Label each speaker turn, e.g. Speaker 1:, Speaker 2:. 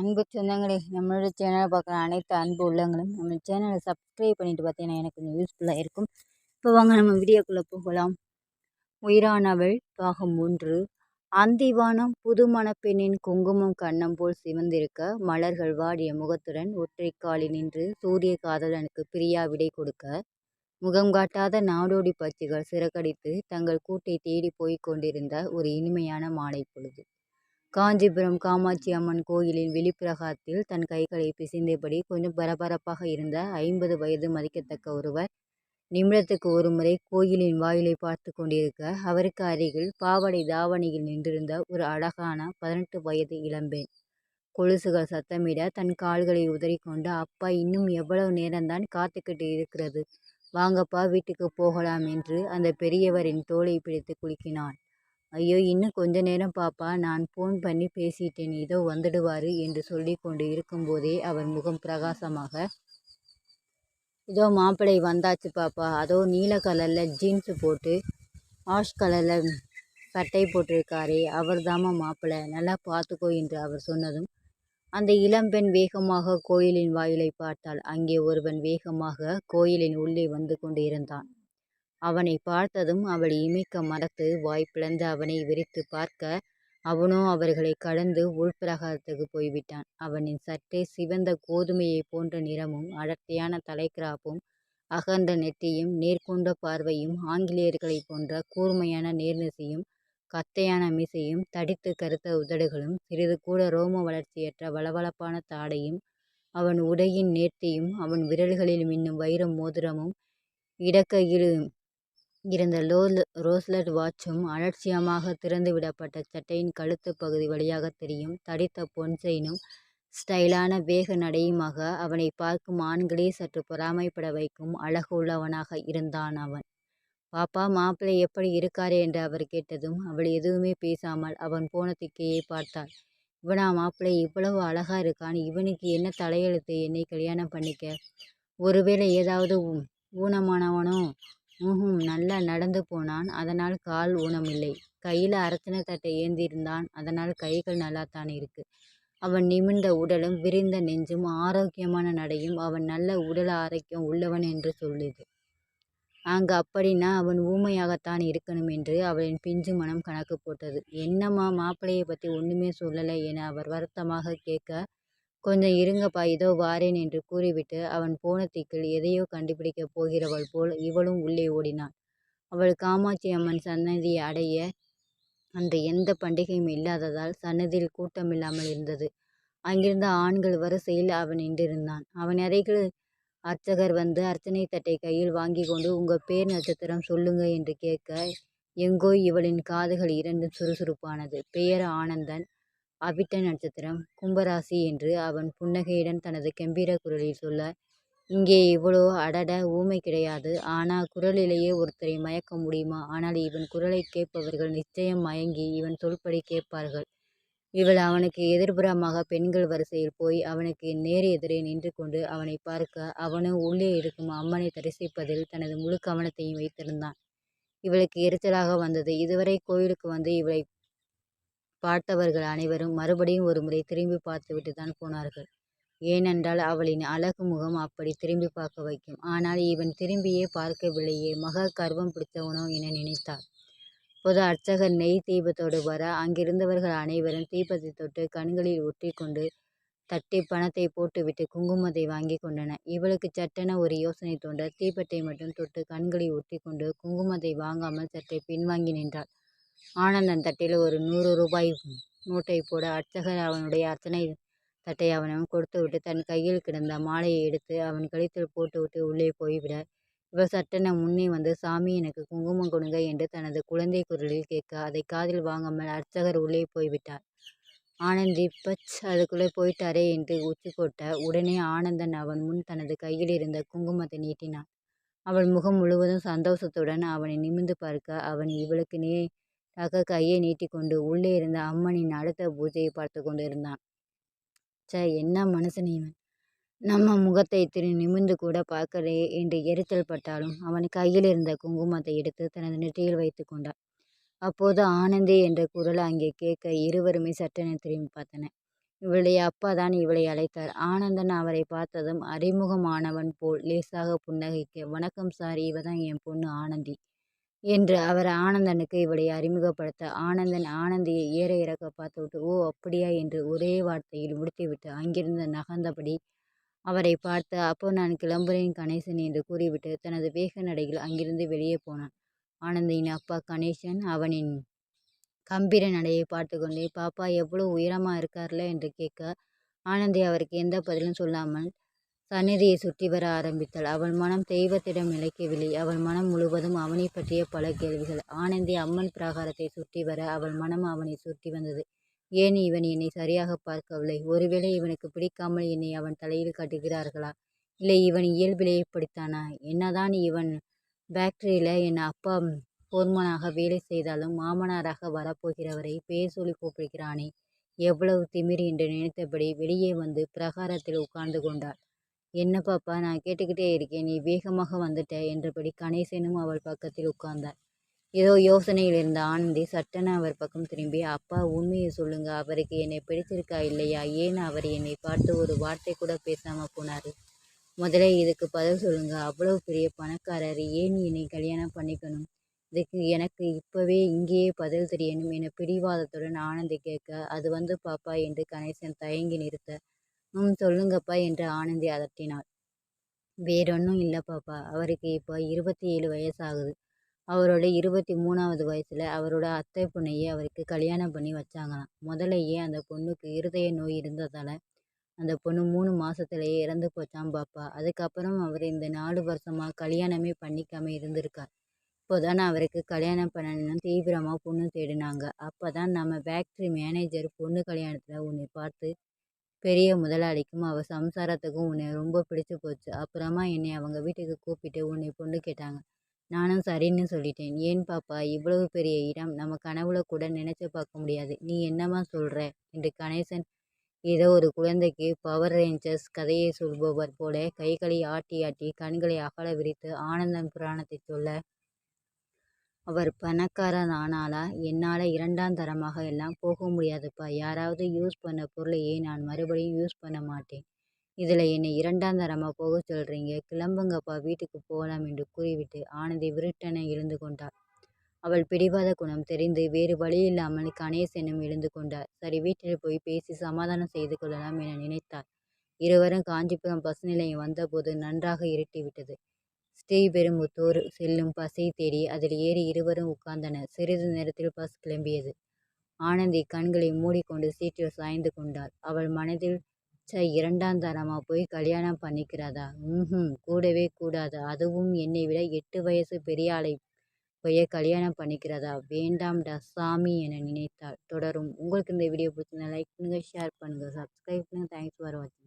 Speaker 1: அன்பு சொந்தங்களே நம்மளோட சேனலை பார்க்குற அனைத்து அன்பு உள்ளங்களும் நம்ம சேனலை சப்ஸ்கிரைப் பண்ணிட்டு பார்த்தீங்கன்னா எனக்கு கொஞ்சம் யூஸ்ஃபுல்லாக இருக்கும் இப்போ வாங்க நம்ம வீடியோக்குள்ளே போகலாம் உயிரானவள் பாகம் ஒன்று அந்திவானம் புது மணப்பெண்ணின் குங்குமம் கண்ணம் போல் சிவந்திருக்க மலர்கள் வாடிய முகத்துடன் ஒற்றை காலில் நின்று சூரிய காதலனுக்கு பிரியா விடை கொடுக்க முகம் காட்டாத நாடோடி பச்சிகள் சிறகடித்து தங்கள் கூட்டை தேடி போய் கொண்டிருந்த ஒரு இனிமையான மாலை பொழுது காஞ்சிபுரம் காமாட்சி அம்மன் கோயிலில் வெளிப்பிரகாரத்தில் தன் கைகளை பிசைந்தபடி கொஞ்சம் பரபரப்பாக இருந்த ஐம்பது வயது மதிக்கத்தக்க ஒருவர் நிமிடத்துக்கு ஒருமுறை கோயிலின் வாயிலை பார்த்து கொண்டிருக்க அவருக்கு அருகில் பாவடை தாவணியில் நின்றிருந்த ஒரு அழகான பதினெட்டு வயது இளம்பெண் கொலுசுகள் சத்தமிட தன் கால்களை உதறிக்கொண்டு அப்பா இன்னும் எவ்வளவு நேரம்தான் காத்துக்கிட்டு இருக்கிறது வாங்கப்பா வீட்டுக்கு போகலாம் என்று அந்த பெரியவரின் தோலை பிடித்து குலுக்கினான் ஐயோ இன்னும் கொஞ்ச நேரம் பாப்பா நான் ஃபோன் பண்ணி பேசிட்டேன் இதோ வந்துடுவாரு என்று சொல்லி கொண்டு இருக்கும்போதே அவர் முகம் பிரகாசமாக இதோ மாப்பிளை வந்தாச்சு பாப்பா அதோ நீல கலரில் ஜீன்ஸு போட்டு ஆஷ் கலரில் சட்டை போட்டிருக்காரே அவர் தாமா மாப்பிள்ளை நல்லா பார்த்துக்கோ என்று அவர் சொன்னதும் அந்த இளம்பெண் வேகமாக கோயிலின் வாயிலை பார்த்தாள் அங்கே ஒருவன் வேகமாக கோயிலின் உள்ளே வந்து கொண்டு இருந்தான் அவனை பார்த்ததும் அவள் இமைக்க மறந்து வாய் பிளந்து அவனை விரித்து பார்க்க அவனோ அவர்களை கடந்து உள்பிரகாரத்துக்கு போய்விட்டான் அவனின் சட்டை சிவந்த கோதுமையைப் போன்ற நிறமும் அடர்த்தியான தலைக்கிராப்பும் அகன்ற நெற்றியும் நேர்கொண்ட பார்வையும் ஆங்கிலேயர்களைப் போன்ற கூர்மையான நேர்நெசியும் கத்தையான மிசையும் தடித்து கருத்த உதடுகளும் சிறிது கூட ரோம வளர்ச்சியற்ற வளவளப்பான தாடையும் அவன் உடையின் நேர்த்தியும் அவன் விரல்களில் மின்னும் வைரம் மோதிரமும் இடக்கையில் இருந்த லோல் ரோஸ்லட் வாட்சும் அலட்சியமாக திறந்துவிடப்பட்ட சட்டையின் கழுத்துப் பகுதி வழியாக தெரியும் தடித்த பொன் ஸ்டைலான வேக நடையுமாக அவனை பார்க்கும் ஆண்களே சற்று பொறாமைப்பட வைக்கும் அழகு உள்ளவனாக இருந்தான் அவன் பாப்பா மாப்பிள்ளை எப்படி இருக்காரே என்று அவர் கேட்டதும் அவள் எதுவுமே பேசாமல் அவன் போன திக்கையை பார்த்தாள் இவனா மாப்பிள்ளை இவ்வளவு அழகா இருக்கான் இவனுக்கு என்ன தலையெழுத்து என்னை கல்யாணம் பண்ணிக்க ஒருவேளை ஏதாவது ஊனமானவனோ ம்ஹூம் நல்லா நடந்து போனான் அதனால் கால் ஊனமில்லை கையில் அரசின தட்டை ஏந்தியிருந்தான் அதனால் கைகள் நல்லாத்தான் இருக்கு அவன் நிமிர்ந்த உடலும் விரிந்த நெஞ்சும் ஆரோக்கியமான நடையும் அவன் நல்ல உடல் ஆரோக்கியம் உள்ளவன் என்று சொல்லுது அங்கே அப்படின்னா அவன் ஊமையாகத்தான் இருக்கணும் என்று அவளின் பிஞ்சு மனம் கணக்கு போட்டது என்னம்மா மாப்பிள்ளையை பற்றி ஒன்றுமே சொல்லலை என அவர் வருத்தமாக கேட்க கொஞ்சம் இருங்கப்பா இதோ வாரேன் என்று கூறிவிட்டு அவன் போன திக்கில் எதையோ கண்டுபிடிக்கப் போகிறவள் போல் இவளும் உள்ளே ஓடினாள் அவள் காமாட்சி அம்மன் சன்னதியை அடைய அன்று எந்த பண்டிகையும் இல்லாததால் சன்னதியில் கூட்டமில்லாமல் இருந்தது அங்கிருந்த ஆண்கள் வரிசையில் அவன் நின்றிருந்தான் அவன் அறைகள் அர்ச்சகர் வந்து அர்ச்சனை தட்டை கையில் வாங்கி கொண்டு உங்கள் பேர் நட்சத்திரம் சொல்லுங்க என்று கேட்க எங்கோ இவளின் காதுகள் இரண்டும் சுறுசுறுப்பானது பெயர் ஆனந்தன் அவிட்ட நட்சத்திரம் கும்பராசி என்று அவன் புன்னகையுடன் தனது கம்பீர குரலில் சொல்ல இங்கே இவ்வளோ அடட ஊமை கிடையாது ஆனால் குரலிலேயே ஒருத்தரை மயக்க முடியுமா ஆனால் இவன் குரலை கேட்பவர்கள் நிச்சயம் மயங்கி இவன் சொல்படி கேட்பார்கள் இவள் அவனுக்கு எதிர்புறமாக பெண்கள் வரிசையில் போய் அவனுக்கு நேர் எதிரே நின்று கொண்டு அவனை பார்க்க அவனும் உள்ளே இருக்கும் அம்மனை தரிசிப்பதில் தனது முழு கவனத்தையும் வைத்திருந்தான் இவளுக்கு எரிச்சலாக வந்தது இதுவரை கோயிலுக்கு வந்து இவளை பார்த்தவர்கள் அனைவரும் மறுபடியும் ஒருமுறை திரும்பி தான் போனார்கள் ஏனென்றால் அவளின் அழகு முகம் அப்படி திரும்பி பார்க்க வைக்கும் ஆனால் இவன் திரும்பியே பார்க்கவில்லையே மக கர்வம் பிடித்தவனோ என நினைத்தார் பொது அர்ச்சகர் நெய் தீபத்தோடு வர அங்கிருந்தவர்கள் அனைவரும் தீபத்தை தொட்டு கண்களில் ஒற்றி கொண்டு தட்டி பணத்தை போட்டுவிட்டு குங்குமத்தை வாங்கி கொண்டன இவளுக்கு சட்டென ஒரு யோசனை தோன்ற தீபத்தை மட்டும் தொட்டு கண்களை ஒட்டி கொண்டு குங்குமத்தை வாங்காமல் சட்டை பின்வாங்கி நின்றாள் ஆனந்தன் தட்டையில் ஒரு நூறு ரூபாய் நோட்டை போட அர்ச்சகர் அவனுடைய அர்ச்சனை தட்டை கொடுத்து கொடுத்துவிட்டு தன் கையில் கிடந்த மாலையை எடுத்து அவன் கழுத்தில் போட்டுவிட்டு உள்ளே போய்விட இவர் சட்டென முன்னே வந்து சாமி எனக்கு குங்குமம் கொடுங்க என்று தனது குழந்தை குரலில் கேட்க அதை காதில் வாங்காமல் அர்ச்சகர் உள்ளே போய்விட்டார் ஆனந்தி பச் அதுக்குள்ளே போயிட்டாரே என்று உச்சி கொட்ட உடனே ஆனந்தன் அவன் முன் தனது கையில் இருந்த குங்குமத்தை நீட்டினான் அவள் முகம் முழுவதும் சந்தோஷத்துடன் அவனை நிமிந்து பார்க்க அவன் இவளுக்கு நே ரக கையை நீட்டிக்கொண்டு உள்ளே இருந்த அம்மனின் அடுத்த பூஜையை பார்த்து கொண்டிருந்தான் ச என்ன மனசு இவன் நம்ம முகத்தை திரு நிமிர்ந்து கூட பார்க்கலையே என்று எரிச்சல் பட்டாலும் அவன் கையில் இருந்த குங்குமத்தை எடுத்து தனது நெற்றியில் வைத்து கொண்டான் அப்போது ஆனந்தி என்ற குரல் அங்கே கேட்க இருவருமே சட்டென திரும்பி பார்த்தன இவளுடைய அப்பா தான் இவளை அழைத்தார் ஆனந்தன் அவரை பார்த்ததும் அறிமுகமானவன் போல் லேசாக புன்னகைக்க வணக்கம் சார் இவ தான் என் பொண்ணு ஆனந்தி என்று அவர் ஆனந்தனுக்கு இவளை அறிமுகப்படுத்த ஆனந்தன் ஆனந்தியை ஏற இறக்க பார்த்துவிட்டு ஓ அப்படியா என்று ஒரே வார்த்தையில் முடித்துவிட்டு அங்கிருந்து நகர்ந்தபடி அவரை பார்த்து அப்போ நான் கிளம்புறேன் கணேசன் என்று கூறிவிட்டு தனது வேக நடையில் அங்கிருந்து வெளியே போனான் ஆனந்தியின் அப்பா கணேசன் அவனின் கம்பீர நடையை பார்த்து கொண்டே பாப்பா எவ்வளோ உயரமாக இருக்கார்ல என்று கேட்க ஆனந்தி அவருக்கு எந்த பதிலும் சொல்லாமல் சந்நிதியை சுற்றி வர ஆரம்பித்தாள் அவள் மனம் தெய்வத்திடம் இழைக்கவில்லை அவள் மனம் முழுவதும் அவனை பற்றிய பல கேள்விகள் ஆனந்தி அம்மன் பிராகாரத்தை சுற்றி வர அவள் மனம் அவனை சுற்றி வந்தது ஏன் இவன் என்னை சரியாக பார்க்கவில்லை ஒருவேளை இவனுக்கு பிடிக்காமல் என்னை அவன் தலையில் கட்டுகிறார்களா இல்லை இவன் இயல்பிலேயே படித்தானா என்னதான் இவன் ஃபேக்டரியில் என் அப்பா போர்மனாக வேலை செய்தாலும் மாமனாராக வரப்போகிறவரை பேர் சொல்லி கூப்பிடுகிறானே எவ்வளவு திமிர் என்று நினைத்தபடி வெளியே வந்து பிரகாரத்தில் உட்கார்ந்து கொண்டாள் என்ன பாப்பா நான் கேட்டுக்கிட்டே இருக்கேன் நீ வேகமாக வந்துட்ட என்றபடி கணேசனும் அவள் பக்கத்தில் உட்கார்ந்தார் ஏதோ யோசனையில் இருந்த ஆனந்தி சட்டன அவர் பக்கம் திரும்பி அப்பா உண்மையை சொல்லுங்க அவருக்கு என்னை பிடிச்சிருக்கா இல்லையா ஏன் அவர் என்னை பார்த்து ஒரு வார்த்தை கூட பேசாம போனார் முதல்ல இதுக்கு பதில் சொல்லுங்க அவ்வளோ பெரிய பணக்காரர் ஏன் என்னை கல்யாணம் பண்ணிக்கணும் இதுக்கு எனக்கு இப்போவே இங்கேயே பதில் தெரியணும் என பிடிவாதத்துடன் ஆனந்தி கேட்க அது வந்து பாப்பா என்று கணேசன் தயங்கி நிறுத்த ம் சொல்லுங்கப்பா என்று ஆனந்தி அதட்டினாள் வேறொன்றும் இல்லை பாப்பா அவருக்கு இப்போ இருபத்தி ஏழு வயசாகுது அவரோட இருபத்தி மூணாவது வயசில் அவரோட அத்தை பொண்ணையே அவருக்கு கல்யாணம் பண்ணி வச்சாங்களாம் முதலையே அந்த பொண்ணுக்கு இருதய நோய் இருந்ததால் அந்த பொண்ணு மூணு மாதத்துலேயே இறந்து போச்சாம் பாப்பா அதுக்கப்புறம் அவர் இந்த நாலு வருஷமாக கல்யாணமே பண்ணிக்காமல் இருந்திருக்கார் இப்போதான் அவருக்கு கல்யாணம் பண்ணணும் தீவிரமாக பொண்ணு தேடினாங்க அப்போ தான் நம்ம ஃபேக்ட்ரி மேனேஜர் பொண்ணு கல்யாணத்தில் உன்னை பார்த்து பெரிய முதலாளிக்கும் அவள் சம்சாரத்துக்கும் உன்னை ரொம்ப பிடிச்சு போச்சு அப்புறமா என்னை அவங்க வீட்டுக்கு கூப்பிட்டு உன்னை பொண்ணு கேட்டாங்க நானும் சரின்னு சொல்லிட்டேன் ஏன் பாப்பா இவ்வளவு பெரிய இடம் நம்ம கனவுல கூட நினைச்சு பார்க்க முடியாது நீ என்னமா சொல்ற என்று கணேசன் ஏதோ ஒரு குழந்தைக்கு பவர் ரேஞ்சர்ஸ் கதையை சொல்பவர் போல கைகளை ஆட்டி ஆட்டி கண்களை அகல விரித்து ஆனந்தம் புராணத்தை சொல்ல அவர் பணக்காரர் ஆனாலா என்னால் இரண்டாந்தரமாக எல்லாம் போக முடியாதுப்பா யாராவது யூஸ் பண்ண பொருளையே நான் மறுபடியும் யூஸ் பண்ண மாட்டேன் இதில் என்னை இரண்டாம் தரமாக போக சொல்கிறீங்க கிளம்புங்கப்பா வீட்டுக்கு போகலாம் என்று கூறிவிட்டு ஆனந்தி விருட்டனை எழுந்து கொண்டாள் அவள் பிடிவாத குணம் தெரிந்து வேறு வழியில்லாமல் கணேசனும் எழுந்து கொண்டார் சரி வீட்டில் போய் பேசி சமாதானம் செய்து கொள்ளலாம் என நினைத்தார் இருவரும் காஞ்சிபுரம் பஸ் நிலையம் வந்தபோது நன்றாக இருட்டிவிட்டது பெரும்புத்தோர் செல்லும் பஸ்ஸை தேடி அதில் ஏறி இருவரும் உட்கார்ந்தனர். சிறிது நேரத்தில் பஸ் கிளம்பியது. ஆனந்தி கண்களை மூடிக்கொண்டு சீட்டில் சாய்ந்து கொண்டாள். அவள் மனதில் இரண்டாம் தரமா போய் கல்யாணம் பண்ணிக்கிறதா? ம் கூடவே கூடாது அதுவும் என்னை விட எட்டு வயசு ஆளை போய கல்யாணம் பண்ணிக்கிறதா? வேண்டாம் ட சாமி என நினைத்தாள். தொடரும். உங்களுக்கு இந்த வீடியோ பிடிச்சிருந்தா லைக் பண்ணுங்கள் ஷேர் பண்ணுங்கள் சப்ஸ்கிரைப் பண்ணுங்கள் தேங்க்ஸ் ஃபார் வாட்சிங்